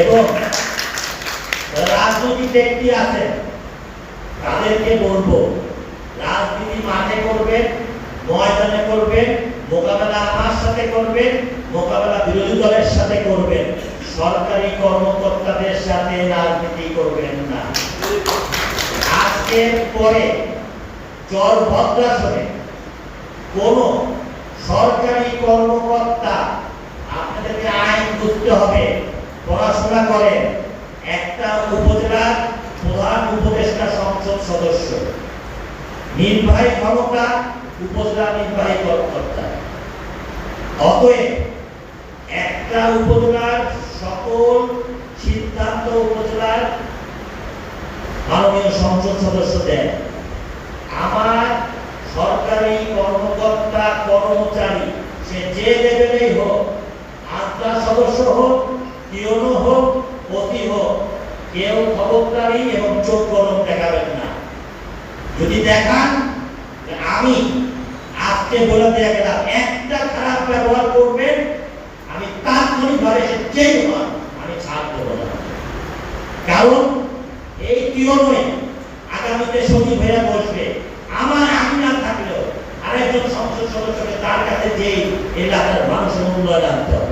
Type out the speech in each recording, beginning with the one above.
এবং রাজনৈতিক ব্যক্তি আছেন তাদেরকে বলব, রাজনীতি মাঠে করবেন, ময়দানে করবেন, মোকাবেলা আমার সাথে করবেন, মোকাবেলা বিরোধী দলের সাথে করবেন। সরকারি কর্মকর্তাদের সাথে রাজনীতি করবেন না। আজকের পরে চর ভদ্রাসনে কোন সরকারি কর্মকর্তা আপনাদেরকে আইন বুঝতে হবে। পড়াশোনা করেন একটা উপজেলার প্রধান উপদেষ্টা সংসদ সদস্য। নির্বাহী ক্ষমতা উপজেলা নির্বাহী কর্মকর্তা। অতএব একটা উপজেলার সকল সিদ্ধান্ত উপজেলার মাননীয় সংসদ সদস্য দেন। আমার সরকারি কর্মকর্তা কর্মচারী, সে যে লেভেলেই হোক আত্মা সদস্য হোক পিওনো হোক, অতি হোক। কেউ খবরদারি এবং চোখ গরম দেখাবেন না। যদি দেখান আমি আজকে বলে দেয়া গেলাম, একটা খারাপ ব্যবহার করবেন, আমি তাৎক্ষণিকভাবে সে যেই হন আমি ছাড় দেবো না। কারণ এই পিওনই আগামীতে সচিব হয়ে বসবে। আমার আমি না থাকলেও আরেকজন সংসদ সদস্যকে তার কাছে যে এলাকার মানুষের উন্নয়ন আনতে হবে।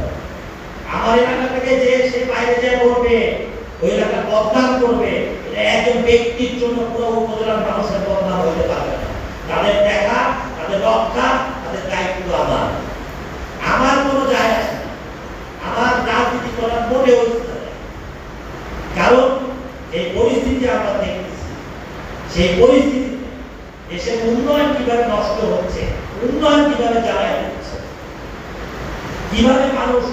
আমার এলাকা থেকে যে সে বাইরে যায় বলবে ওই এলাকা বদনাম করবে একজন ব্যক্তির জন্য পুরো উপজেলার মানুষের বদনাম হইতে পারবে না। তাদের দেখা, তাদের রক্ষা, তাদের দায়িত্ব আমার। আমার কোনো যায় আসে না। আমার রাজনীতি করার মোটেও। কারণ, এই পরিস্থিতি আমরা দেখতেছি। সেই পরিস্থিতি দেশের উন্নয়ন কীভাবে নষ্ট হচ্ছে উন্নয়ন কীভাবে জ্বালায় হচ্ছে কীভাবে মানুষ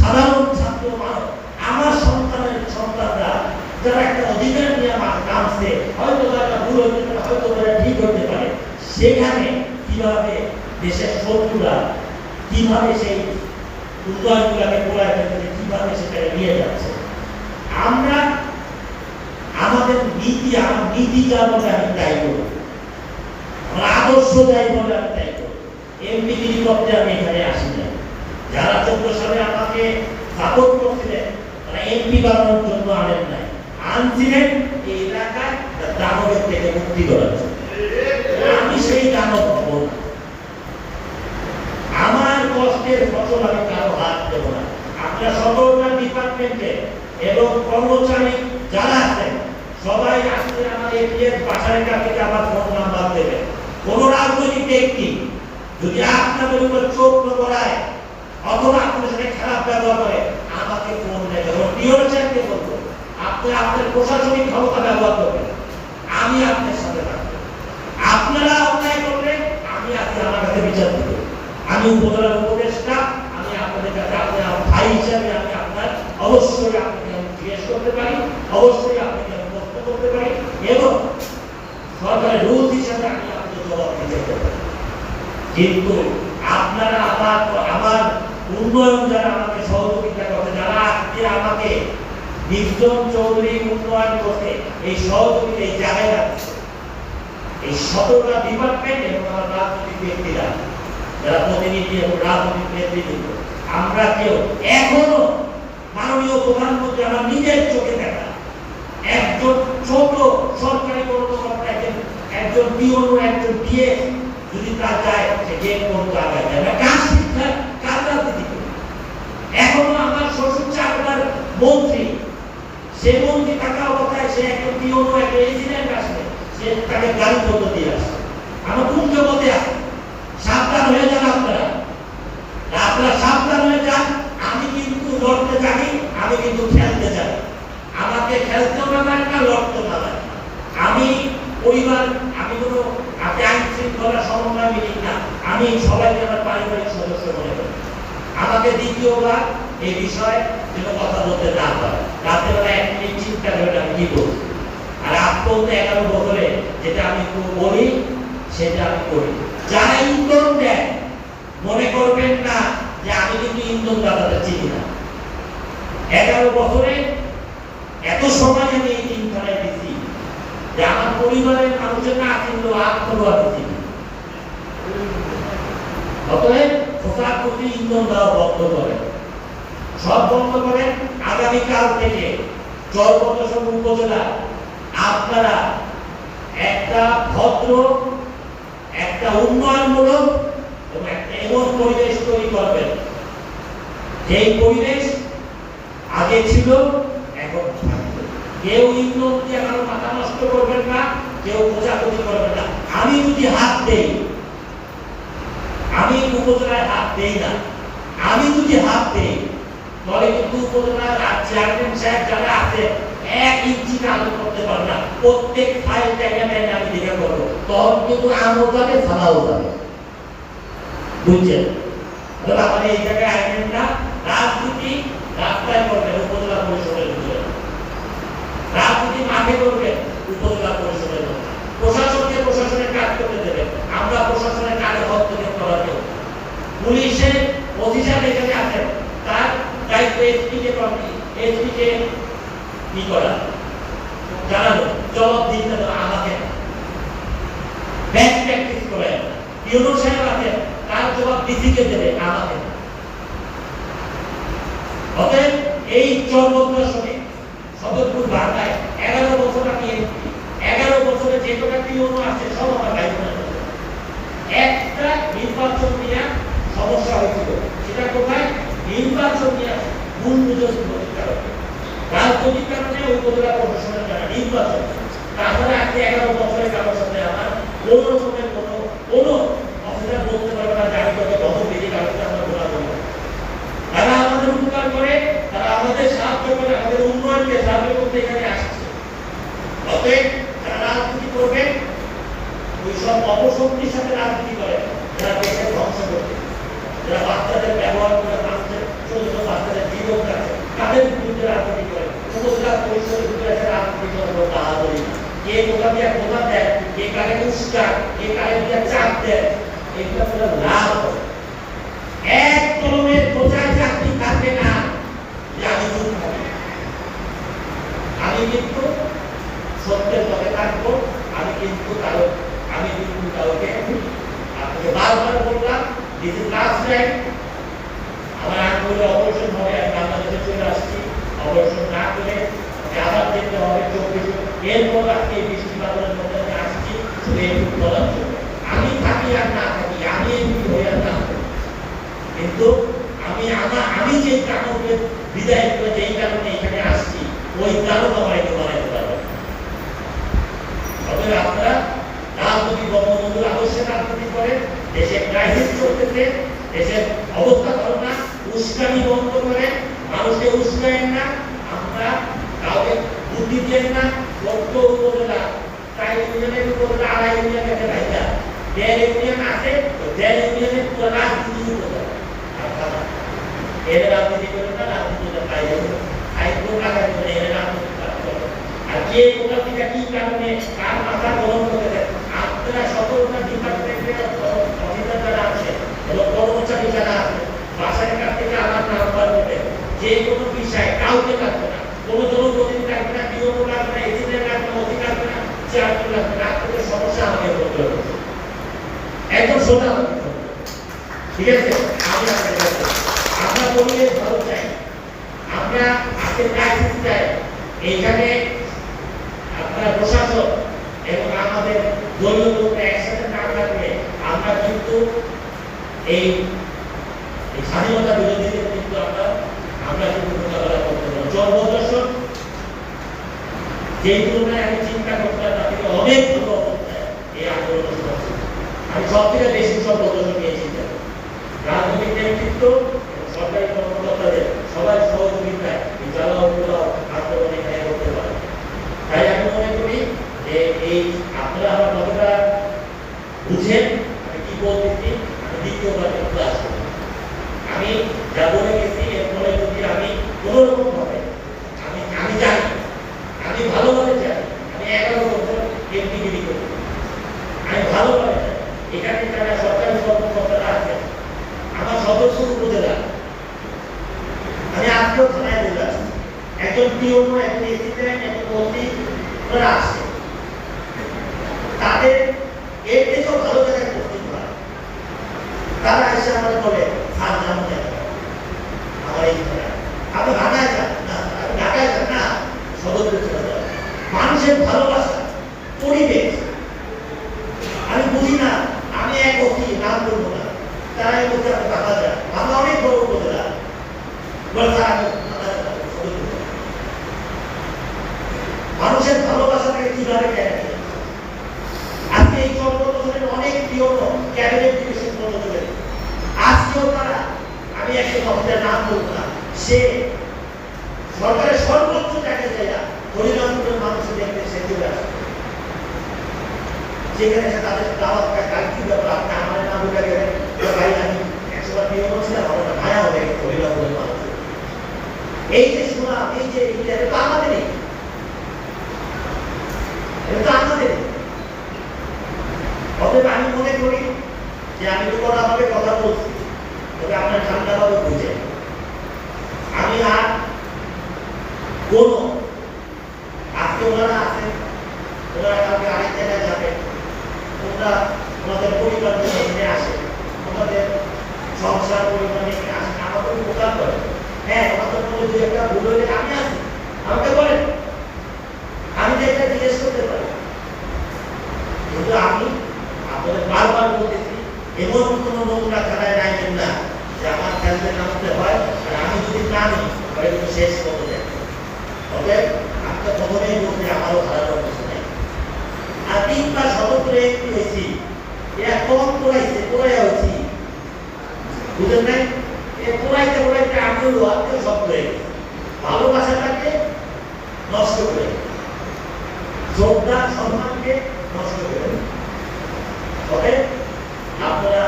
সাধারণ ছাত্র মানুষ আমার সন্তানের সন্তানরা যারা একটা অধিকার নিয়ে আমার নামছে হয়তো সেখানে কীভাবে দেশের শত্রুরা কীভাবে সেই উন্নয়নগুলোকে পোড়ায় ফেলতে কীভাবে সেটাকে নিয়ে যাচ্ছে। আমরা আমাদের নীতি, আমার নীতি যা বলে আমি তাই আমার আদর্শ যাই বলে আমি তাই করব এমপি গিরি আমি এখানে আসি না যারা চোদ্দ সালে আমাকে সাপোর্ট করছিলেন, তারা এমপি বানানোর জন্য আনেন নাই। আনছিলেন এলাকায় মুক্তি করার আমি সেই না। আমার কষ্টের ফসল আমি কারও হাত দেব না। আপনার সকলটা ডিপার্টমেন্টে এবং কর্মচারী যারা আছেন, সবাই আজকে আমার এটিএম বাসায় কাছে আমার ফোন নাম্বার দেবে কোন রাজনৈতিক ব্যক্তি যদি আপনাদের উপর চোখ করায় অথবা আপনাদের সাথে খারাপ ব্যবহার করে, আমাকে ফোন বলব আপনি আপনার প্রশাসনিক ক্ষমতা ব্যবহার করবেন আমি আপনার সাথে থাকব আপনারা অন্যায় করলে আমি আজকে আমার কাছে বিচার দেবো আমি উপজেলার উপদেষ্টা, আমি আপনাদের আপনি আমার ভাই হিসাবে আমি আপনার অবশ্যই আপনাকে আমি জিজ্ঞেস করতে পারি, অবশ্যই আপনাকে আমি প্রশ্ন করতে পারি এবং সরকারের রুলস হিসাবে আমি আপনাকে জবাব দিতে পারি। কিন্তু আপনারা আমার আমার উন্নয়ন যারা আমাকে সহযোগিতা করতে যারা আজকে আমাকে নির্জন চৌধুরী উন্নয়ন করতে এই সহযোগিতা এই জায়গায় রাখছে। এই সতেরোটা ডিপার্টমেন্ট এবং আমার রাজনৈতিক ব্যক্তিরা যারা প্রতিনিধি এবং রাজনৈতিক নেতৃত্ব, আমরা কেউ এখনও মাননীয় প্রধানমন্ত্রী আমার নিজের চোখে দেখা একজন ছোট সরকারি কর্মকর্তা, একজন একজন একজন ডিএ যদি তার যায় সে যে কোন জায়গায় যায়। না, কার শিক্ষা, কার রাজনীতি? এখনও আমার শ্বশুর চাকরার মন্ত্রী, সে মন্ত্রী থাকা অবস্থায় সে একজন পিওনো একটা এজিডেন্ট আসবে তাকে দিয়ে কোন আছে? সাবধান হয়ে যান আপনারা। আপনারা সাবধান হয়ে যান, আমি কিন্তু লড়তে জানি আমি কিন্তু খেলতে আমাকে খেলতেও না না লড়তেও না। আমি পরিবার, আমি কোনো আপনি আইন শৃঙ্খলা সমন্বয় না। আমি সবাইকে আমার পারিবারিক সদস্য মনে করি। আমাকে দ্বিতীয়বার এই বিষয়ে যেন কথা বলতে না পারে রাত্রেবেলা এক মিনিট চিন্তা করে আমি কি আর আপনি তো এগারো বছরে যেটা আমি বলি, সেটা আমি করি। যারা ইন্ধন দেয়, মনে করবেন না যে আমি কিন্তু ইন্ধন দাদাদের চিনি না। এগারো বছরে এত সময় আমি এই তিন খানায় দিচ্ছি যে আমার পরিবারের মানুষের না কিন্তু আত্মলো আমি চিনি অতএব খোসার প্রতি ইন্ধন দেওয়া বন্ধ করে সব বন্ধ করেন। আগামীকাল থেকে চরপদশন উপজেলা আপনারা একটা ভদ্র, একটা উন্নয়নমূলক এবং একটা এমন পরিবেশ তৈরি করবেন। যেই পরিবেশ আগে ছিল, এখন কেউ দিয়ে কারও মাথা নষ্ট করবেন না, কেউ খোঁজাখুঁজি করবেন না। আমি যদি হাত দেই, আমি উপজেলায় হাত দেই না। আমি যদি হাত দেই, তাহলে কিন্তু উপজেলার চেয়ারম্যান সাহেব যারা আছে এক ইঞ্চি কাজ করতে পারবে না। প্রত্যেক ফাইল জায়গা আমি দেখে করব তখন কিন্তু আমও যাবে সালাও যাবে বুঝছেন? তাহলে আমার এই জায়গায় আইনেন না রাজনীতি রাস্তায় করবেন, উপজেলা পরিষদের ভিতরে। রাজনীতি মাঠে করবেন, উপজেলা পরিষদের প্রশাসনকে প্রশাসনের কাজ করতে দেবেন। আমরা প্রশাসনের কাজে হস্তক্ষেপ করার জন্য। পুলিশের অফিসার এখানে আছেন। তার দায়িত্ব এসপি কে এসপি কে কি করা? জানানো জবাব দিতে আমাকে। ব্যাংক প্র্যাকটিস করে ইউনো সাহেব আছেন তার জবাব ডিসি দেবে আমাকে। অতএব এই চর্মদ্রাসনে সদরপুর বাংলায় এগারো বছর আমি এগারো বছরে যে কটা পিওনো আছে, সব আমার ভাই। একটা নির্বাচন নিয়ে সমস্যা হয়েছিল। সেটা কোথায়? নির্বাচন নিয়ে বুঝেছিল কারণে রাজনৈতিক কারণে উপজেলা প্রশাসনের কারণে নির্বাচন তাছাড়া আজকে এগারো বছরের কারোর সাথে আমার কোন রকমের কোনো কোনো অফিসার বলতে পারবে না জানি তোকে কত কারোর সাথে আমরা ঘোরা করব তারা আমাদের উপকার করে, তারা আমাদের সাহায্য করে, আমাদের উন্নয়নকে সাহায্য করতে এখানে আসছে। অতএব যারা রাজনীতি করবে ওই সব অপশক্তির সাথে রাজনীতি করে যারা দেশের ধ্বংস করবে যারা বাচ্চাদের ব্যবহার করে বাচ্চাদের ছোট ছোট বাচ্চাদের জীবন কাটে তাদের বিরুদ্ধে রাজনীতি করে উপজেলা পরিষদের ভিতরে এসে রাজনীতি করে কোনো বাহাদুরি না। কে কোথা দিয়ে কোথা দেয় কে কারে উস্কার কে কারে দিয়ে চাপ দেয় এগুলো পুরো লাভ হবে এক কলমের বোঝায় চাকরি থাকবে না যে আমি চুপ থাকি আমি কিন্তু সত্যের পথে থাকব আমি কিন্তু কারও আমি কিন্তু কাউকে আপনাকে বারবার ইজ লাস্ট আমার আঙ্গুলে অপারেশন হবে, আমি বাংলাদেশে চলে আসছি। অপারেশন না করে আবার যেতে হবে চব্বিশ। এরপর আজকে এই মধ্যে আসছি আমি থাকি আর না থাকি, আমি এমপি হই আর না কিন্তু আমি আমার, আমি যে কারণে বিদায় করে যেই কারণে এখানে আসছি, ওই কারণ আমার একটু বানাইতে পারবে। অতএব আপনারা রাজনৈতিক বঙ্গবন্ধুর আদর্শে রাজনীতি করেন দেশে ক্রাইসিস চলতেছে দেশের অবস্থা ভালো উস্কানি বন্ধ করেন মানুষকে উস্কায়েন না, আমরা কাউকে বুদ্ধি দেন না সত্য উপজেলা তাই ইউনিয়নের উপজেলা আড়াই ইউনিয়ন গেছে ভাইটা দেড় ইউনিয়ন আছে, তো দেড় ইউনিয়নের পুরো রাজনীতি উপজেলা। এর রাজনীতি করেন না রাজনীতিটা বাইরে আইন আগামী করে এর রাজনীতি করে আর কে কোথা কি কারণে, কার মাথা গরম করেছে আপনারা সকলটা ডিপার্টমেন্টের অফিসার যারা আছে এবং কর্মচারী যারা আছে বাসায় কাছ থেকে আমার নাম্বার দেবে যে কোনো বিষয় কাউকে লাগবে না। কোনো জনপ্রতিনিধি লাগবে না বিওনো লাগবে না এসিডেন্ট লাগবে না অধিক লাগবে না, চেয়ারম্যান লাগবে না আপনাদের সমস্যা আমাকে করতে হবে। একদম সোজা ঠিক আছে? আমি আপনাদের কাছে আমরা পরিবেশ ভালো চাই। আমরা আজকে ক্রাইসিস চাই এইখানে আপনারা প্রশাসন এবং আমাদের দলীয় লোকরা একসাথে না থাকলে আমরা কিন্তু এই স্বাধীনতা বিরোধীদের কিন্তু আমরা আমরা কিন্তু মোকাবেলা করতে পারব জন্মদর্শন যেই তুলনায় আমি চিন্তা করতাম তার থেকে অনেক এই আন্দোলন আমি সব থেকে বেশি সব প্রদর্শন নিয়েছি রাজনৈতিক নেতৃত্ব সরকারি কর্মকর্তাদের সবাই সহযোগিতায় জ্বালাও আন্দোলন এখানে করতে পারে তাই আমি মনে করি যে এই আপনারা আমার কথাটা বুঝেন, আমি কি বলতেছি, আমি দ্বিতীয়বার কিন্তু আসব আমি যা বলে গেছি এরপরে যদি আমি কোনো রকম ভাবে আমি আমি জানি আমি ভালোভাবে জানি আমি এগারো বছর এমপিগিরি করি আমি ভালোভাবে জানি এখানে যারা সরকারি কর্মকর্তারা আছেন আমার সদস্য উপজেলা আমি আজকেও থানায় বলে আসছি একজন পিওনো একজন এসিডেন্ট একজন ওসি ওরা আসছে তাদের এর থেকেও ভালো জায়গায় পোস্টিং হয় তারা এসে আমাদের বলে স্যার যেমন আমার এই জায়গায় আপনি ঢাকায় যান না আপনি ঢাকায় যান না সদরে চলে যান মানুষের ভালোবাসা পরিবেশ আমি বুঝি না আমি এক অতি নাম বলব না তারা এই বলতে আপনি বাধা যান আমরা অনেক বড় উপজেলা বলে তারা সদর উপজেলা। মানুষের ভালোবাসাটাকে এই চন্দ্র এই যে শোনা এই যে এটা তো আমাদেরই এটা তো আমাদেরই অতএব আমি মনে করি যে আমি তো কথা ভাবে কথা বলছি তবে আপনার ঠান্ডাভাবে বুঝে আমি আর কোন আজকে ওনারা আছেন ওনারা কাউকে আরেক জায়গায় যাবে ওনারা ওনাদের পরিবার নিয়ে আসে ওনাদের সংসার পরিবার নিয়ে আসে আমাকে উপকার করে হ্যাঁ ওনাদের মধ্যে দু একটা ভুল হলে আমি আছি আমাকে বলেন আমি তো এটা জিজ্ঞেস করতে পারি কিন্তু আমি আপনাদের বারবার বলতেছি এমন কোনো নোংরা খেলায় নাইবেন না যে আমার খেলতে নামতে হয় আর আমি যদি নামি তাহলে কিন্তু শেষ করতে যাই অতএব আমি তো প্রথমেই বলতে আমারও হারানোর কিছু নেই আর তিনবার সতর্কে একটু হয়েছি এরা কম পড়াইছে পড়াইয়া হয়েছি বুঝলেন নাই এ পড়াইতে পড়াইতে আমিও আমিও সব হয়ে গেছি ভালোবাসাটাকে নষ্ট করে। শ্রদ্ধা সম্মানকে নষ্ট করে। তবে আপনারা,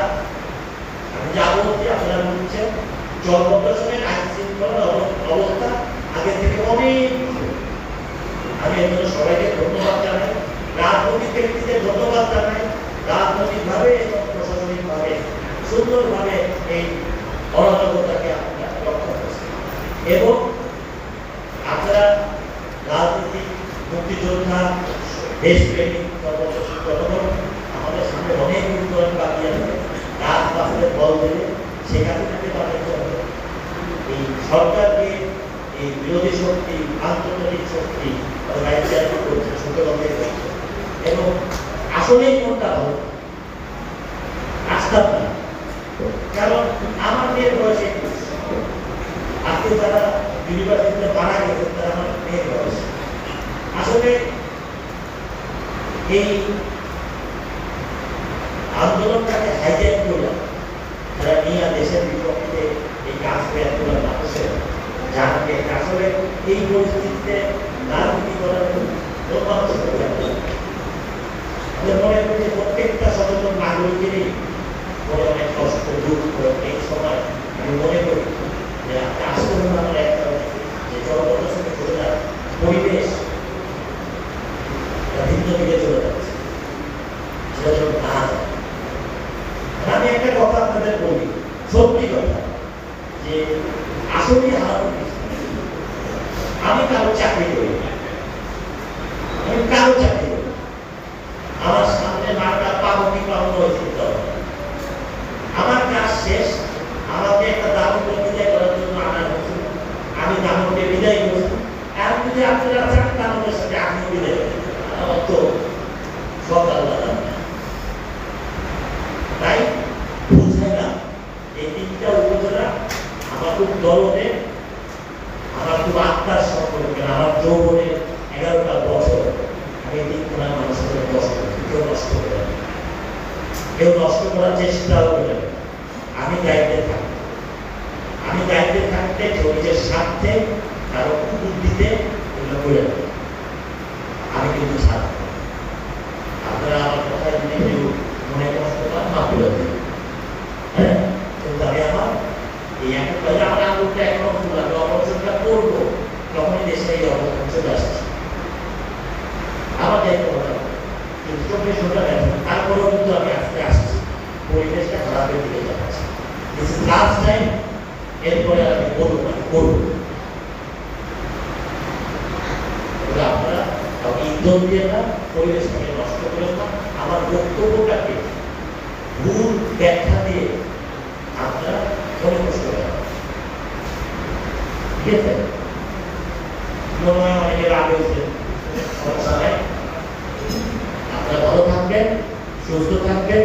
আমি যা বলছি আপনারা বলছেন জলপ্রদর্শনের আইন শৃঙ্খলার অবস্থা আগে থেকে অনেক আমি এর জন্য সবাইকে ধন্যবাদ জানাই। রাজনৈতিক ব্যক্তিদের ধন্যবাদ জানাই। রাজনৈতিকভাবে এবং প্রশাসনিকভাবে, সুন্দরভাবে এই অরাজকতাকে আপনারা রক্ষা করছেন। এবং আপনারা মুক্তিযোদ্ধা দেশপ্রেমিক আমাদের সামনে অনেক উন্নয়ন বাকি আছে। রাত বাসের বল দেবে। সেখানে থেকে তাদেরকে এই সরকারকে এই বিরোধী শক্তি, আন্তর্জাতিক শক্তি করছে করছে এবং আসলেই কোনটা ভালো? আসতাম না কারণ আমার মেয়ের বয়স আজকে তারা ইউনিভার্সিটিতে মারা গেছে, তারা আমার মেয়ের বয়স। আসলে এই আন্দোলনটাকে হাইজ্যাক করলাম যারা নিয়ে দেশের বিপক্ষে এই কাজ এতগুলো মানুষের জানবে আসলে এই পরিস্থিতিতে রাজনীতি করার কোনো মানুষ মনে করি। প্রত্যেকটা সচেতন নাগরিকেরই মনে অনেক কষ্ট, দুঃখ, এই সময় আমি মনে করি যে আসলে আমার একটা যে চলে যাওয়ার পরিবেশ এটা ভিন্ন দিকে চলে যাচ্ছে সেটা যেন না যায়। আর আমি একটা কথা আপনাদের বলি সত্যি কথা যে আসলে হারানো কিছু নেই। আমি কারও চাকরি করি না। আমি কারও চাকরি করি না। আমার সামনে মাটা পাবো কি পাবো না ওই চিন্তা হবে না। আমার কাজ শেষ আমাকে একটা দামকে বিদায় করার জন্য আনা হয়েছে আমি দামকে বিদায় করছি এখন যদি আপনারা চান দামকের সাথে আমিও বিদায় করি আমার তো সব আল্লাহ জানে। তাই বুঝে না এই তিনটা উপজেলা আমার খুব দরদে আমার খুব আত্মার সম্পর্কে আমার যৌবনে এগারোটা বছর আমি এই তিনখানা মানুষের কষ্ট করেছি কেউ নষ্ট করে না। কেউ নষ্ট করার চেষ্টাও করে না। আমি দায়িত্বে থাকি আমি দায়িত্বে থাকতে নিজের স্বার্থে কারও কুবুদ্ধিতে এগুলো করে না। আমি কিন্তু ছাড় আপনারা আমার কথা যদি কেউ মনে কষ্ট পান মা বলে দেবেন হ্যাঁ কিন্তু আমি আমার এই এখন আমি করব তখনই দেশে এই আসছে আমার দায়িত্ব কথা কিন্তু চব্বিশ ঘণ্টা কিন্তু আমি আস্তে আসছি পরিবেশটা খারাপের দিকে যাচ্ছে ইজ লাস্ট টাইম এরপরে আমি করব না করব আপনারা কাউকে ইন্ধন দিয়ে না পরিবেশটাকে নষ্ট করেন না আমার বক্তব্যটাকে ভুল ব্যাখ্যা দিয়ে আপনারা মনে কষ্ট করেন। ঠিক আছে? মনে হয় অনেকে রাগ হয়েছে, সমস্যা নাই। আপনারা ভালো থাকবেন, সুস্থ থাকবেন।